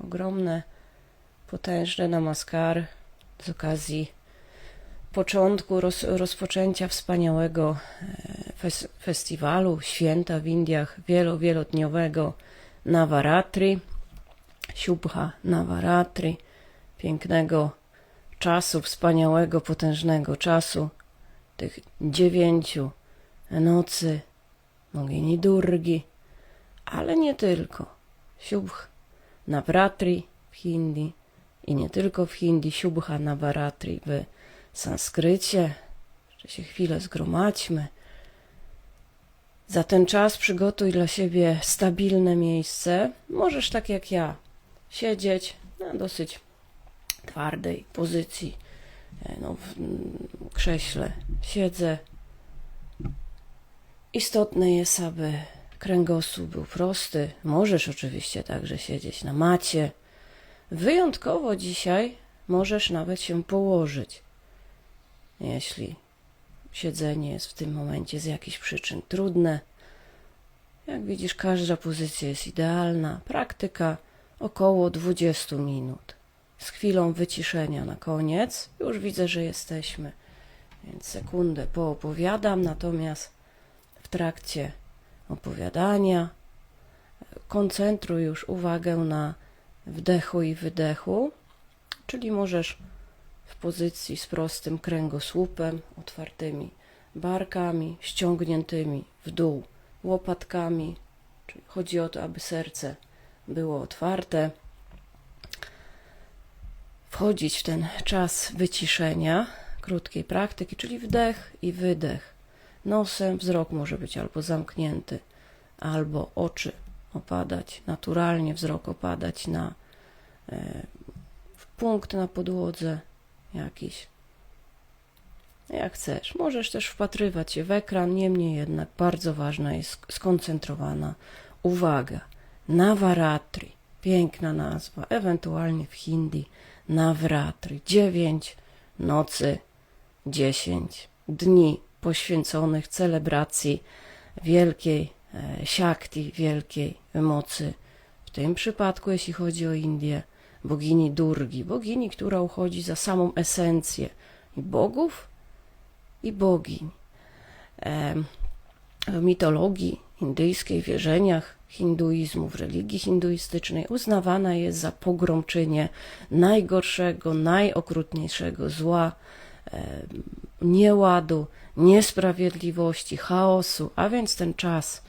ogromne, potężne namaskar z okazji początku, roz, rozpoczęcia wspaniałego e, fes, festiwalu, święta w Indiach, wielo, wielodniowego Navaratri, Shubha Navaratri, pięknego czasu, wspaniałego, potężnego czasu, tych dziewięciu nocy Mogini Durgi, ale nie tylko. Shubh Navratri w hindi i nie tylko w hindi, Shubha Navaratri w sanskrycie. Jeszcze się chwilę zgromadźmy. Za ten czas przygotuj dla siebie stabilne miejsce. Możesz tak jak ja siedzieć na dosyć twardej pozycji. E, No, w krześle siedzę. Istotne jest, aby kręgosłup był prosty. Możesz oczywiście także siedzieć na macie. Wyjątkowo dzisiaj możesz nawet się położyć, jeśli siedzenie jest w tym momencie z jakichś przyczyn trudne. Jak widzisz, każda pozycja jest idealna. Praktyka około 20 minut. Z chwilą wyciszenia na koniec. Już widzę, że jesteśmy. Więc sekundę poopowiadam, natomiast w trakcie opowiadania koncentruj już uwagę na wdechu i wydechu, czyli możesz w pozycji z prostym kręgosłupem, otwartymi barkami, ściągniętymi w dół łopatkami, czyli chodzi o to, aby serce było otwarte. Wchodzić w ten czas wyciszenia, krótkiej praktyki, czyli wdech i wydech. Nosem wzrok może być albo zamknięty, albo oczy opadać, naturalnie wzrok opadać na e, punkt na podłodze jakiś. Jak chcesz. Możesz też wpatrywać się w ekran, niemniej jednak bardzo ważna jest skoncentrowana uwaga. Navaratri, piękna nazwa, ewentualnie w hindi Navratri, dziewięć nocy, dziesięć dni poświęconych celebracji wielkiej e, Shakti, wielkiej mocy. W tym przypadku, jeśli chodzi o Indię, bogini Durgi, bogini, która uchodzi za samą esencję i bogów i bogiń. Em, W mitologii indyjskiej, wierzeniach hinduizmu, w religii hinduistycznej uznawana jest za pogromczynię najgorszego, najokrutniejszego zła, nieładu, niesprawiedliwości, chaosu, a więc ten czas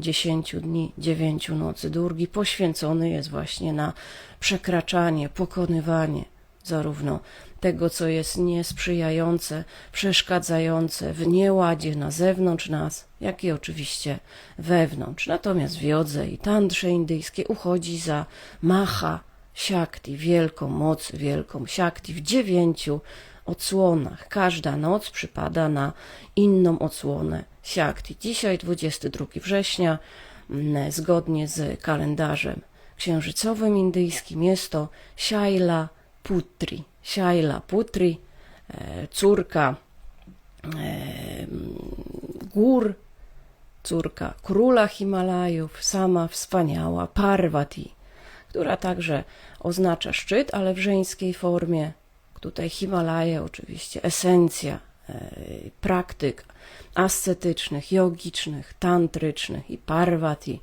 dziesięciu dni, dziewięciu nocy Durgi poświęcony jest właśnie na przekraczanie, pokonywanie zarówno tego, co jest niesprzyjające, przeszkadzające w nieładzie na zewnątrz nas, jak i oczywiście wewnątrz. Natomiast w jodze i tandrze indyjskiej uchodzi za Maha Shakti, wielką moc, wielką Shakti w dziewięciu odsłonach. Każda noc przypada na inną odsłonę Shakti. Dzisiaj 22 września, zgodnie z kalendarzem księżycowym indyjskim, jest to Shaila Putri. Shaila Putri, e, córka e, gór, córka króla Himalajów, sama wspaniała Parvati, która także oznacza szczyt, ale w żeńskiej formie. Tutaj Himalaje, oczywiście esencja e, praktyk ascetycznych, jogicznych, tantrycznych i Parvati,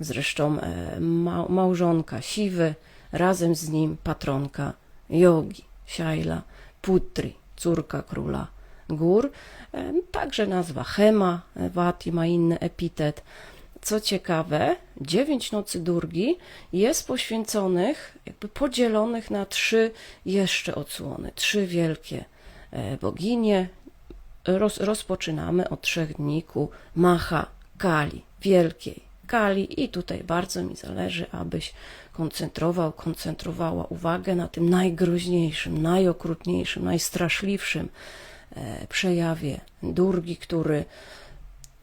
zresztą e, ma, małżonka Siwy, razem z nim patronka jogi, Shaila Putri, córka króla gór. E, Także nazwa Hema, Vati ma inny epitet. Co ciekawe, dziewięć nocy Durgi jest poświęconych, jakby podzielonych na trzy jeszcze odsłony, trzy wielkie e, boginie. Roz, rozpoczynamy od trzech dni ku Maha Kali, wielkiej Kali i tutaj bardzo mi zależy, abyś koncentrował, koncentrowała uwagę na tym najgroźniejszym, najokrutniejszym, najstraszliwszym e, przejawie Durgi, który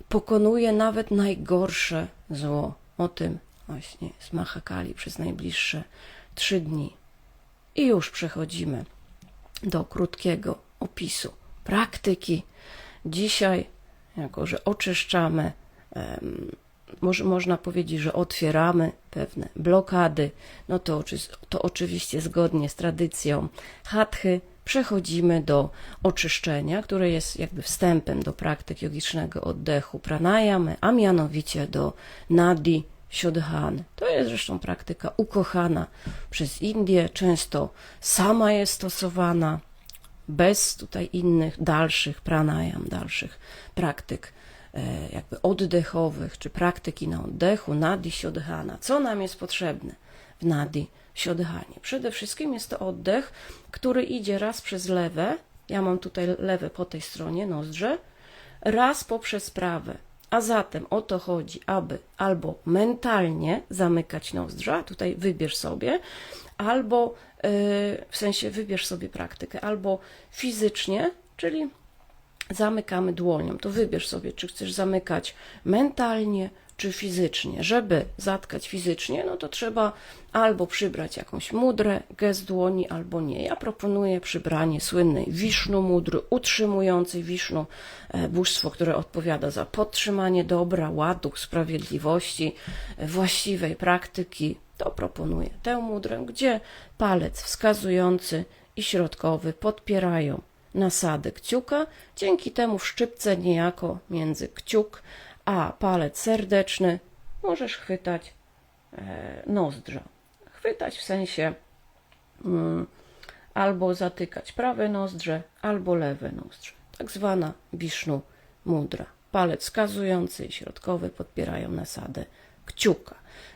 pokonuje nawet najgorsze zło. O tym właśnie z Mahakali przez najbliższe trzy dni. I już przechodzimy do krótkiego opisu praktyki. Dzisiaj, jako że oczyszczamy może, można powiedzieć, że otwieramy pewne blokady. No to, to oczywiście zgodnie z tradycją hatchy przechodzimy do oczyszczenia, które jest jakby wstępem do praktyk jogicznego oddechu pranayamy, a mianowicie do nadi siodhany. To jest zresztą praktyka ukochana przez Indię, często sama jest stosowana bez tutaj innych dalszych pranayam, dalszych praktyk e, jakby oddechowych, czy praktyki na oddechu, nadi siodhana. Co nam jest potrzebne w nadi siodhanie? Przede wszystkim jest to oddech, który idzie raz przez lewe, ja mam tutaj lewe po tej stronie nozdrze, raz poprzez prawe. A zatem o to chodzi, aby albo mentalnie zamykać nozdrza, tutaj wybierz sobie, albo yy, w sensie wybierz sobie praktykę, albo fizycznie, czyli zamykamy dłonią. To wybierz sobie, czy chcesz zamykać mentalnie, czy fizycznie. Żeby zatkać fizycznie, no to trzeba albo przybrać jakąś mudrę, gest dłoni, albo nie. Ja proponuję przybranie słynnej wisznu mudry, utrzymującej wisznu, e, bóstwo, które odpowiada za podtrzymanie dobra, ładu, sprawiedliwości, e, właściwej praktyki. To proponuję tę mudrę, gdzie palec wskazujący i środkowy podpierają nasady kciuka. Dzięki temu w szczypce niejako między kciuk a palec serdeczny możesz chwytać e, nozdrza. Chwytać w sensie mm, albo zatykać prawe nozdrze, albo lewe nozdrze. Tak zwana wisznu mudra. Palec wskazujący i środkowy podpierają nasadę kciuka.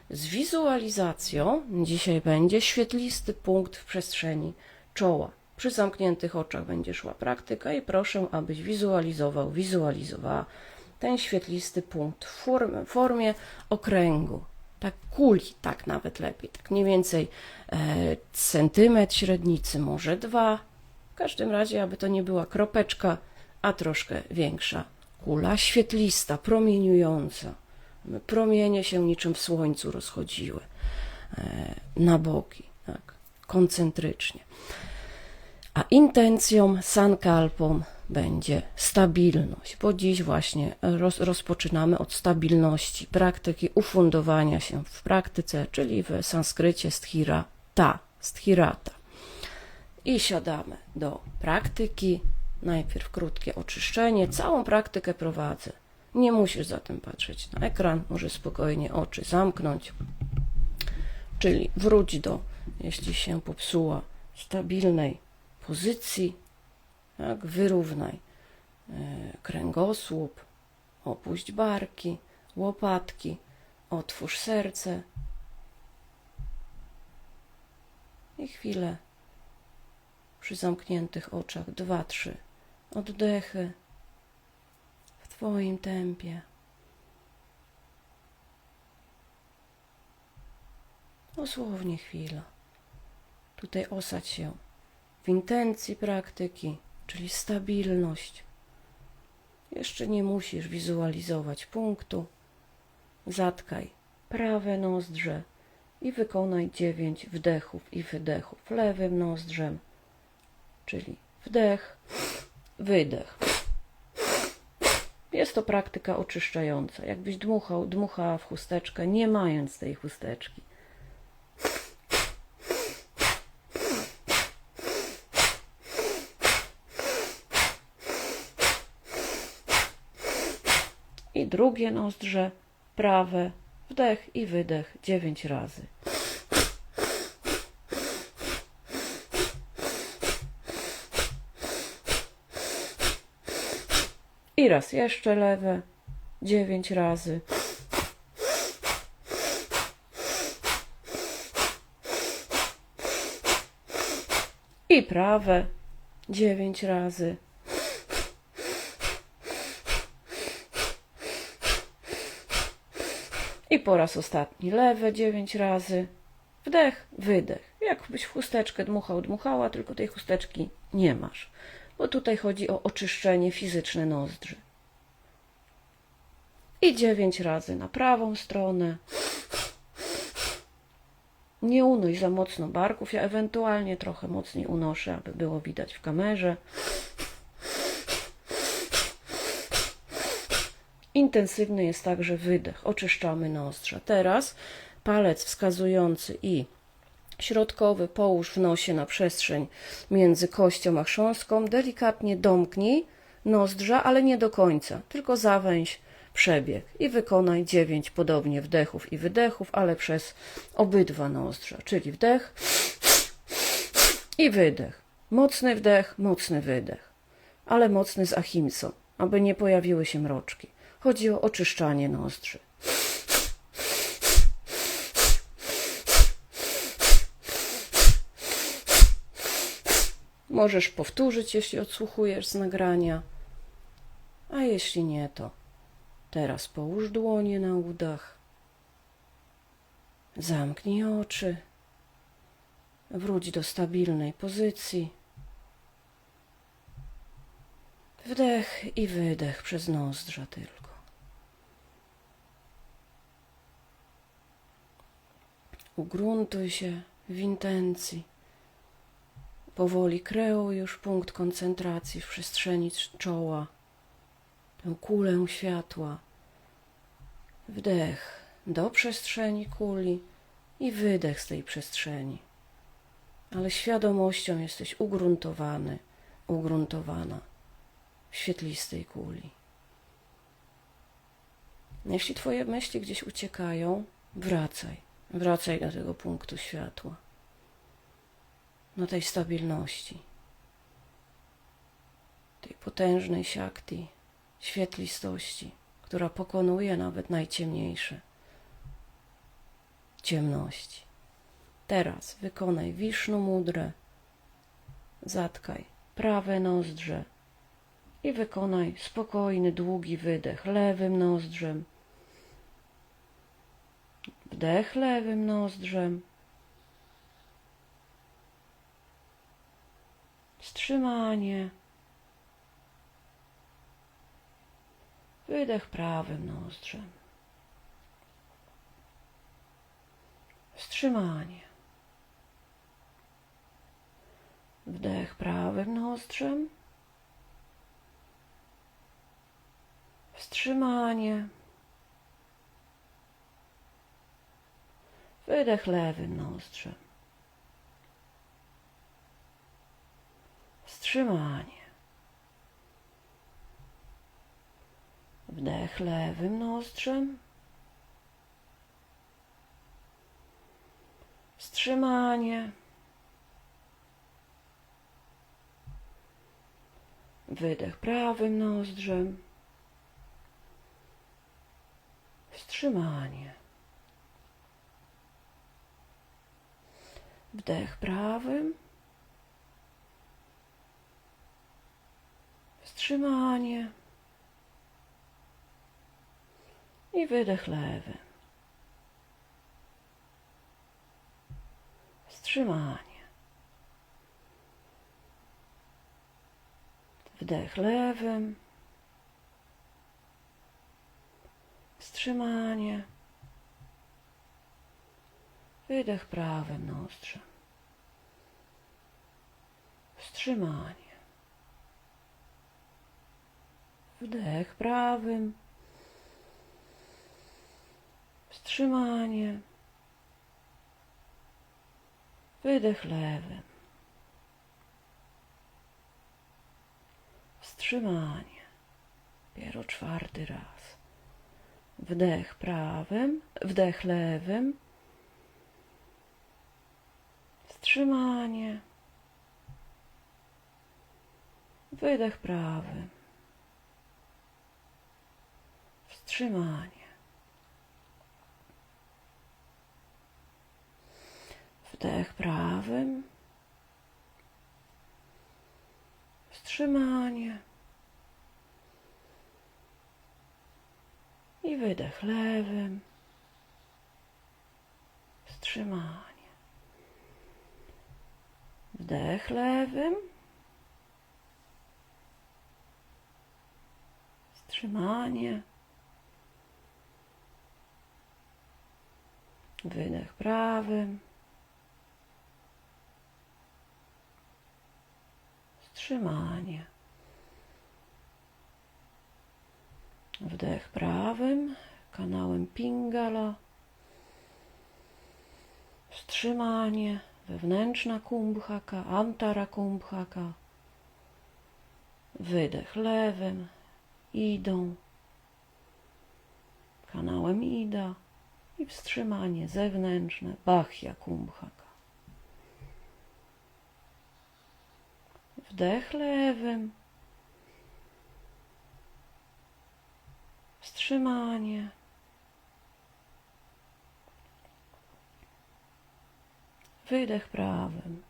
Z wizualizacją dzisiaj będzie świetlisty punkt w przestrzeni czoła. Przy zamkniętych oczach będzie szła praktyka i proszę, abyś wizualizował, wizualizowała ten świetlisty punkt w formie, okręgu, tak kuli, tak nawet lepiej, tak mniej więcej e, centymetr średnicy, może dwa. W każdym razie, aby to nie była kropeczka, a troszkę większa kula, świetlista, promieniująca. Promienie się niczym w słońcu rozchodziły e, na boki, tak, koncentrycznie. A intencją, sankalpą będzie stabilność, bo dziś właśnie roz, rozpoczynamy od stabilności, praktyki ufundowania się w praktyce, czyli w sanskrycie sthira ta, sthirata. I siadamy do praktyki. Najpierw krótkie oczyszczenie. Całą praktykę prowadzę. Nie musisz zatem patrzeć na ekran, możesz spokojnie oczy zamknąć. Czyli wróć do, jeśli się popsuła, stabilnej pozycji, tak, wyrównaj e, kręgosłup, opuść barki, łopatki, otwórz serce i chwilę przy zamkniętych oczach dwa, trzy oddechy w Twoim tempie. Dosłownie chwila. Tutaj osadź się w intencji praktyki, czyli stabilność. Jeszcze nie musisz wizualizować punktu. Zatkaj prawe nozdrze i wykonaj dziewięć wdechów i wydechów lewym nozdrzem, czyli wdech, wydech. Jest to praktyka oczyszczająca. Jakbyś dmuchał, dmuchała w chusteczkę, nie mając tej chusteczki. Drugie nozdrze, prawe, wdech i wydech dziewięć razy. I raz jeszcze lewe, dziewięć razy. I prawe, dziewięć razy. I po raz ostatni lewe dziewięć razy. Wdech, wydech. Jakbyś w chusteczkę dmuchał, dmuchała, tylko tej chusteczki nie masz. Bo tutaj chodzi o oczyszczenie fizyczne nozdrzy. I dziewięć razy na prawą stronę. Nie unoś za mocno barków. Ja ewentualnie trochę mocniej unoszę, aby było widać w kamerze. Intensywny jest także wydech. Oczyszczamy nozdrza. Teraz palec wskazujący i środkowy połóż w nosie na przestrzeń między kością a chrząstką. Delikatnie domknij nozdrza, ale nie do końca, tylko zawęź przebieg i wykonaj 9 podobnie wdechów i wydechów, ale przez obydwa nozdrza, czyli wdech i wydech. Mocny wdech, mocny wydech, ale mocny z ahimsą, aby nie pojawiły się mroczki. Chodzi o oczyszczanie nozdrzy. Możesz powtórzyć, jeśli odsłuchujesz z nagrania, a jeśli nie, to teraz połóż dłonie na udach, zamknij oczy, wróć do stabilnej pozycji. Wdech i wydech przez nozdrza tylko. Ugruntuj się w intencji. Powoli kreuj już punkt koncentracji w przestrzeni czoła, tę kulę światła. Wdech do przestrzeni kuli i wydech z tej przestrzeni. Ale świadomością jesteś ugruntowany, ugruntowana w świetlistej kuli. Jeśli Twoje myśli gdzieś uciekają, wracaj, wracaj do tego punktu światła na tej stabilności, tej potężnej siakti, świetlistości, która pokonuje nawet najciemniejsze ciemności. Teraz wykonaj wisznu mudrę, zatkaj prawe nozdrze i wykonaj spokojny, długi wydech lewym nozdrzem. Wdech lewym nozdrzem. Wstrzymanie. Wydech prawym nozdrzem. Wstrzymanie. Wdech prawym nozdrzem. Wstrzymanie. Wydech lewym nozdrzem. Wstrzymanie. Wdech lewym nozdrzem. Wstrzymanie. Wydech prawym nozdrzem. Wstrzymanie. Wdech prawym. Wstrzymanie. I wydech lewym. Wstrzymanie. Wdech lewym. Wstrzymanie. Wydech prawym nozdrzem. Wstrzymanie. Wdech prawym. Wstrzymanie. Wydech lewym. Wstrzymanie. Dopiero czwarty raz. Wdech prawym, wdech lewym. Wstrzymanie. Wydech prawy. Wstrzymanie. Wdech prawym. Wstrzymanie. I wydech lewym. Wstrzymanie. Wdech lewym. Wstrzymanie. Wydech prawym. Wstrzymanie. Wdech prawym, kanałem Pingala. Wstrzymanie, wewnętrzna kumbhaka, antara kumbhaka. Wydech lewym, idą, kanałem ida i wstrzymanie zewnętrzne, bachya kumbhaka. Wdech lewym, wstrzymanie. Wydech prawym.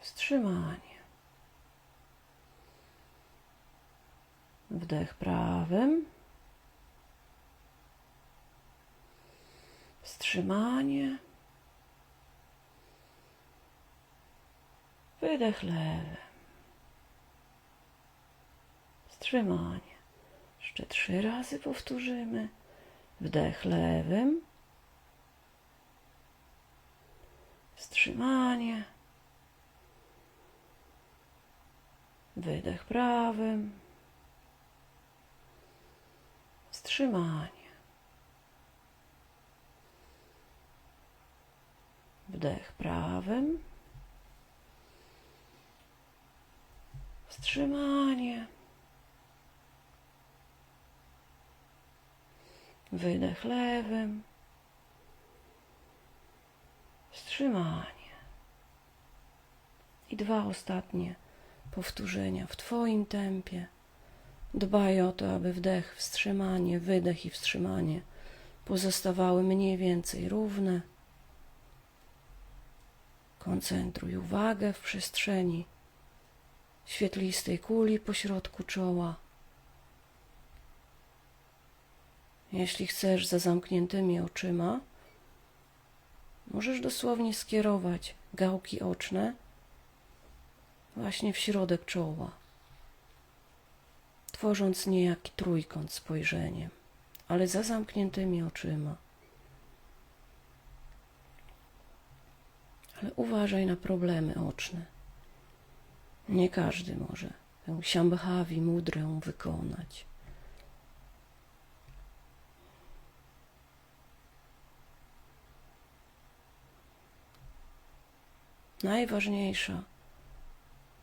Wstrzymanie. Wdech prawym. Wstrzymanie. Wydech lewy. Wstrzymanie. Jeszcze trzy razy powtórzymy. Wdech lewym. Wstrzymanie. Wydech prawym. Wstrzymanie. Wdech prawym. Wstrzymanie. Wydech lewym. Wstrzymanie. I dwa ostatnie powtórzenia w Twoim tempie. Dbaj o to, aby wdech, wstrzymanie, wydech i wstrzymanie pozostawały mniej więcej równe. Koncentruj uwagę w przestrzeni świetlistej kuli pośrodku czoła. Jeśli chcesz za zamkniętymi oczyma, możesz dosłownie skierować gałki oczne właśnie w środek czoła, tworząc niejaki trójkąt spojrzeniem, ale za zamkniętymi oczyma. Ale uważaj na problemy oczne. Nie każdy może tę siambhavi mudrę wykonać. Najważniejsza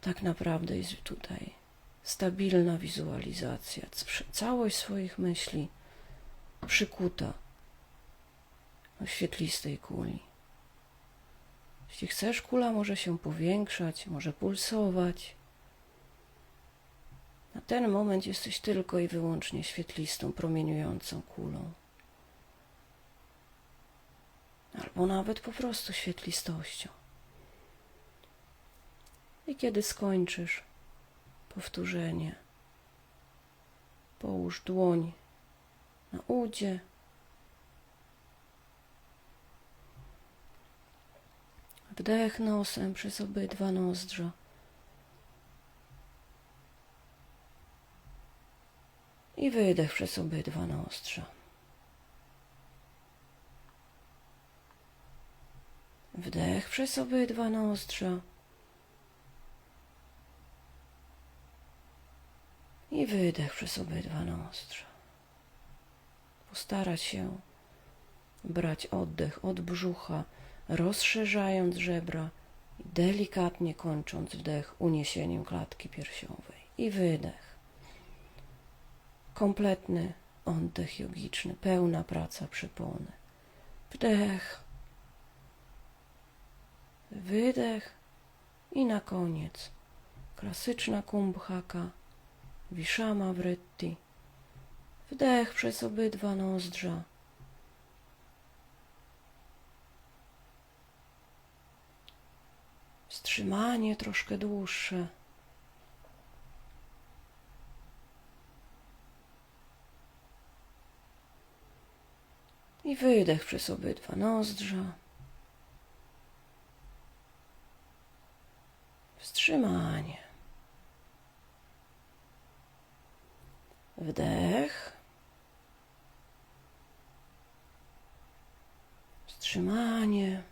tak naprawdę jest tutaj stabilna wizualizacja, całość swoich myśli przykuta do świetlistej kuli. Jeśli chcesz, kula może się powiększać, może pulsować. Na ten moment jesteś tylko i wyłącznie świetlistą, promieniującą kulą. Albo nawet po prostu świetlistością. I kiedy skończysz powtórzenie, połóż dłoń na udzie. Wdech nosem przez obydwa nozdrza. I wydech przez obydwa nozdrza. Wdech przez obydwa nozdrza. I wydech przez obydwa nozdrza. Postarać się brać oddech od brzucha, rozszerzając żebra i delikatnie kończąc wdech uniesieniem klatki piersiowej. I wydech. Kompletny oddech jogiczny, pełna praca przypony. Wdech. Wydech. I na koniec klasyczna kumbhaka Wiszama wrytti. Wdech przez obydwa nozdrza. Wstrzymanie troszkę dłuższe. I wydech przez obydwa nozdrza. Wstrzymanie. Wdech. Wstrzymanie.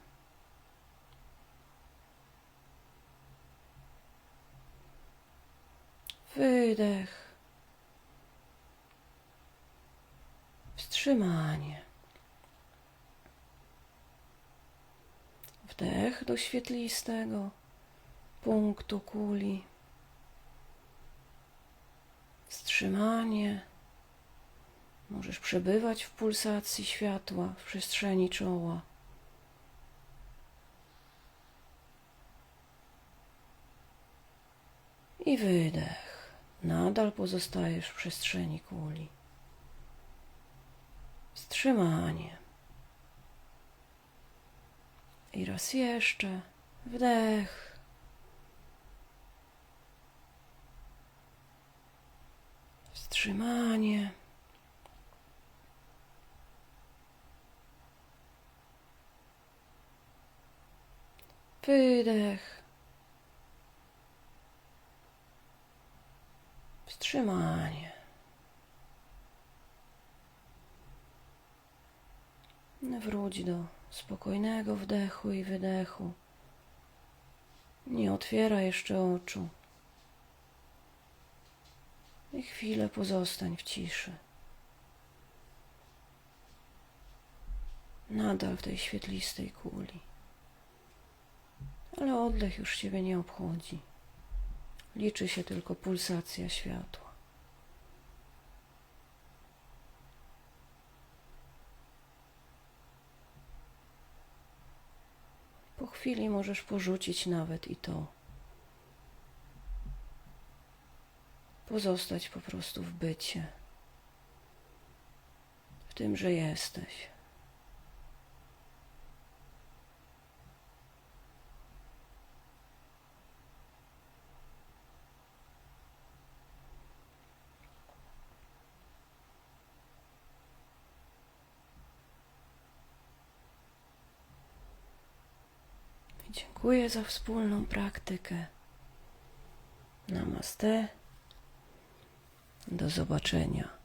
Wydech. Wstrzymanie. Wdech do świetlistego punktu kuli. Wstrzymanie. Możesz przebywać w pulsacji światła w przestrzeni czoła. I wydech. Nadal pozostajesz w przestrzeni kuli. Wstrzymanie. I raz jeszcze. Wdech. Wstrzymanie. Wydech. Wstrzymanie. Wróć do spokojnego wdechu i wydechu. Nie otwieraj jeszcze oczu. I chwilę pozostań w ciszy. Nadal w tej świetlistej kuli. Ale oddech już ciebie nie obchodzi. Liczy się tylko pulsacja światła. Po chwili możesz porzucić nawet i to. Pozostać po prostu w bycie. W tym, że jesteś. Dziękuję za wspólną praktykę. Namaste. Do zobaczenia